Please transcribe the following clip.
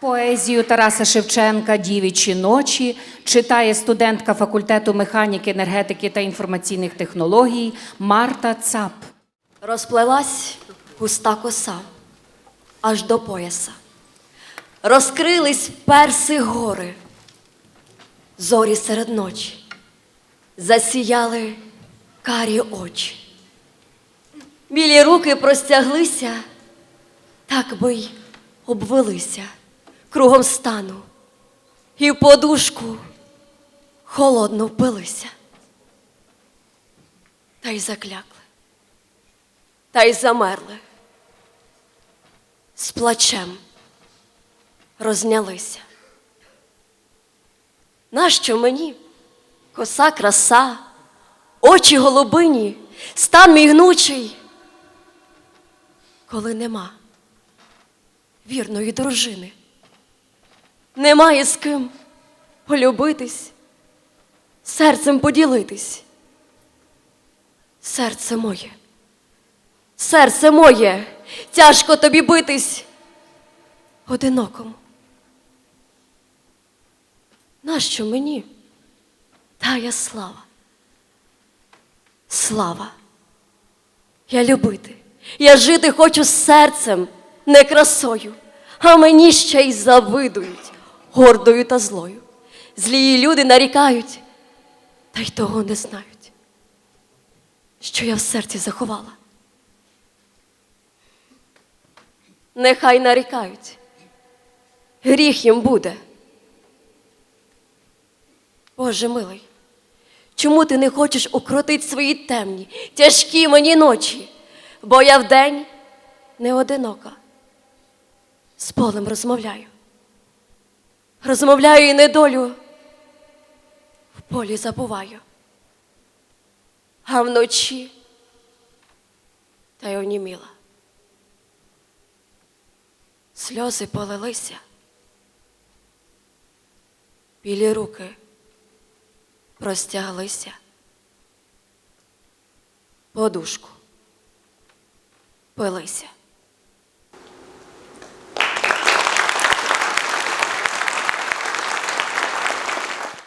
Поезію Тараса Шевченка Дівічі ночі читає студентка факультету механіки, енергетики та інформаційних технологій Марта Цап. Розплелась густа коса аж до пояса. Розкрились перси гори, зорі серед ночі, засіяли карі очі. Білі руки простяглися, так би й обвелися кругом стану, і в подушку холодно впилися. Та й заклякли та й замерли. З плачем рознялися. Нащо мені коса краса, очі голубині, стан мій гнучий, коли нема вірної дружини, немає з ким полюбитись, серцем поділитись. Серце моє. Серце моє, тяжко тобі битись одинокому. Нащо мені тая слава? Слава. Я любити, я жити хочу серцем, не красою, а мені ще й завидують гордою та злою. Злії люди нарікають, та й того не знають, що я в серці заховала. нехай нарікають. Гріх їм буде. Боже милий, чому ти не хочеш укротити свої темні, тяжкі мені ночі, бо я вдень не одинока. З полем розмовляю. Розмовляю і недолю в полі забуваю. А вночі та й оніміла. Сльози полилися. Білі руки простяглися. Подушку пилися.